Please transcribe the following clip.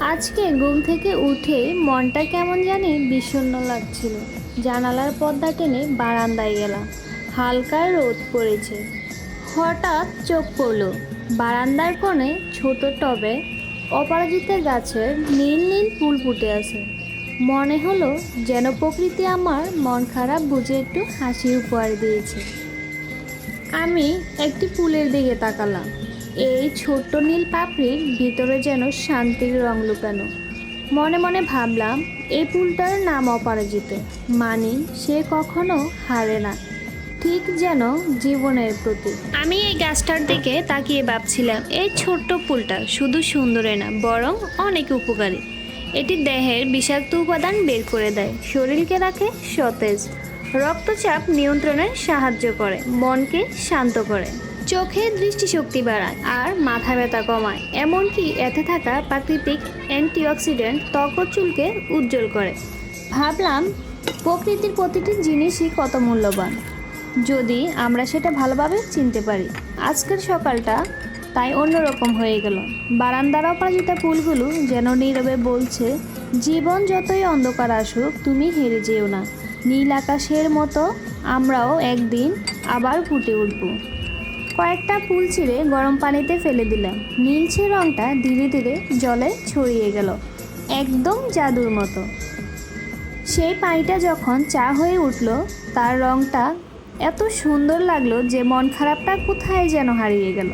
আজকে ঘুম থেকে উঠে মনটা কেমন জানি বিষণ্ণ লাগছিল। জানালার পর্দা টেনে বারান্দায় গেলাম হালকা রোদ পড়েছে। হঠাৎ চোখ পড়ল। বারান্দার কোণে ছোট টবে অপরাজিতা গাছের নীল নীল ফুল ফুটে আছে। মনে হলো যেন প্রকৃতি আমার মন খারাপ বুঝে একটু হাসি উপহার দিয়েছে। আমি একটি ফুলের দিকে তাকালাম। এই ছোট্ট নীল পাপড়ির ভিতরে যেন শান্তির রং লুকানো। মনে মনে ভাবলাম, এই ফুলটার নাম অপরাজিত। মানে সে কখনো হারে না, ঠিক যেন জীবনের প্রতি আমি এই গাছটার দিকে তাকিয়ে ভাবছিলাম, এই ছোট্ট ফুলটা শুধু সুন্দরে না, বরং অনেক উপকারী। এটি দেহের বিষাক্ত উপাদান বের করে দেয়, শরীরকে রাখে সতেজ। রক্তচাপ নিয়ন্ত্রণে সাহায্য করে, মনকে শান্ত করে। চোখে দৃষ্টিশক্তি বাড়ায় আর মাথা ব্যথা কমায়। এমনকি এতে থাকা প্রাকৃতিক অ্যান্টিঅক্সিডেন্ট ত্বক চুলকে উজ্জ্বল করে। ভাবলাম, প্রকৃতির প্রতিটি জিনিসই কত মূল্যবান। যদি আমরা সেটা ভালোভাবে চিনতে পারি। আজকের সকালটা তাই অন্যরকম হয়ে গেল। বারান্দার অপরাজিতা ফুলগুলো যেন নীরবে বলছে, জীবন যতই অন্ধকার আসুক, তুমি হেরে যেও না। নীল আকাশের মতো আমরাও একদিন আবার ফুটে উঠব। কয়েকটা ফুল ছিঁড়ে গরম পানিতে ফেলে দিলাম। নীলছে রঙটা ধীরে ধীরে জলে ছড়িয়ে গেল, একদম জাদুর মতো। সেই পানিটা যখন চা হয়ে উঠল, তার রঙটা এত সুন্দর লাগল যে মন খারাপটা কোথায় যেন হারিয়ে গেল।